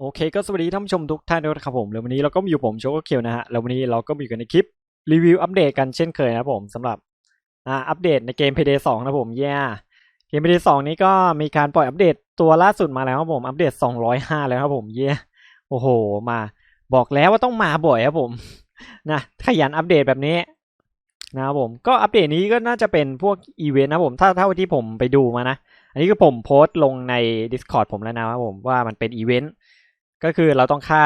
โอเคก็สวัสดีท่านผู้ชมทุกท่านด้วยครับผมแล้ววันนี้เราก็มีอยู่ผมโชคเคียวนะฮะแล้ววันนี้เราก็มีอยู่กันในคลิปรีวิวอัปเดตกันเช่นเคยนะครับผมสำหรับอ่าอัปเดตในเกม Payday 2 นะผมเย่เกม Payday 2 นี้ก็มีการปล่อยอัปเดตตัวล่าสุดมาแล้วครับผมอัปเดต 205 แล้วครับผมเย่โอ้โหมาบอกแล้วว่าต้องมาบ่อยครับผมนะขยันอัปเดตแบบนี้นะครับผมก็อัปเดตนี้ก็น่าจะเป็นพวกอีเวนต์นะผมถ้าเท่าที่ผมไปดูมานะ อันนี้คือผมโพสต์ลงใน Discord ผมแล้วนะครับผมว่ามันเป็นอีเวนต์ ก็คือเราต้องฆ่า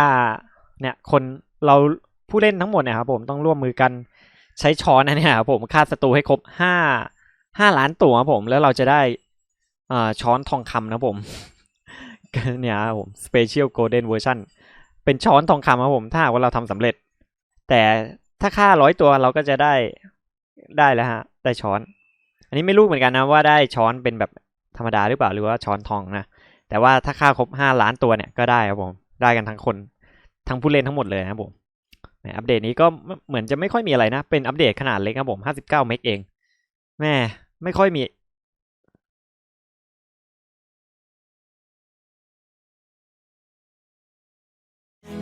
เนี่ยคนเราผู้เล่นทั้งหมดเนี่ยครับผมต้องร่วมมือกันใช้ช้อนนะเนี่ยครับผมฆ่าศัตรูให้ครบห้าห้าล้านตัวครับผมแล้วเราจะได้อ่าช้อนทองคำนะครับผมเนี่ยครับผม Special Golden Version เป็นช้อนทองคำครับผมถ้าว่าเราทำสำเร็จ แต่ถ้าฆ่าร้อยตัวเราก็จะได้ได้แล้วฮะ ได้ช้อน อันนี้ไม่รู้เหมือนกันนะว่าได้ช้อนเป็นแบบธรรมดาหรือเปล่าหรือว่าช้อนทองนะแต่ว่าถ้าค่าครบห้าล้านตัวเนี่ยก็ได้ครับผม ได้กันทั้งคน ทั้งผู้เล่นทั้งหมดเลยนะครับผมแหมอัปเดตนี้ก็เหมือนจะไม่ค่อยมีอะไรนะ เป็นอัปเดตขนาดเล็กครับผมห้าสิบเก้าเมกเอง แม่ไม่ค่อยมี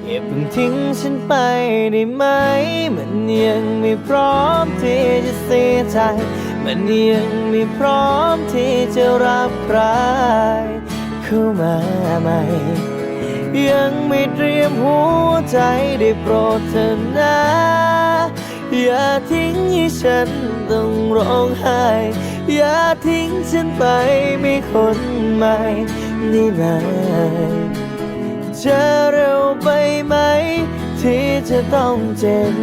อย่าเพิ่งทิ้งฉันไปได้ไหม มันยังไม่พร้อมที่จะเสียใจ มันยังไม่พร้อมที่จะรับใครเข้ามาใหม่ ยังไม่เตรียมหัวใจได้โปรดเธอนะ อย่าทิ้งให้ฉันต้องร้องไห้ อย่าทิ้งฉันไปมีคนใหม่ได้ไหมจะเร็วไปไหม ที่จะต้องเจ็บ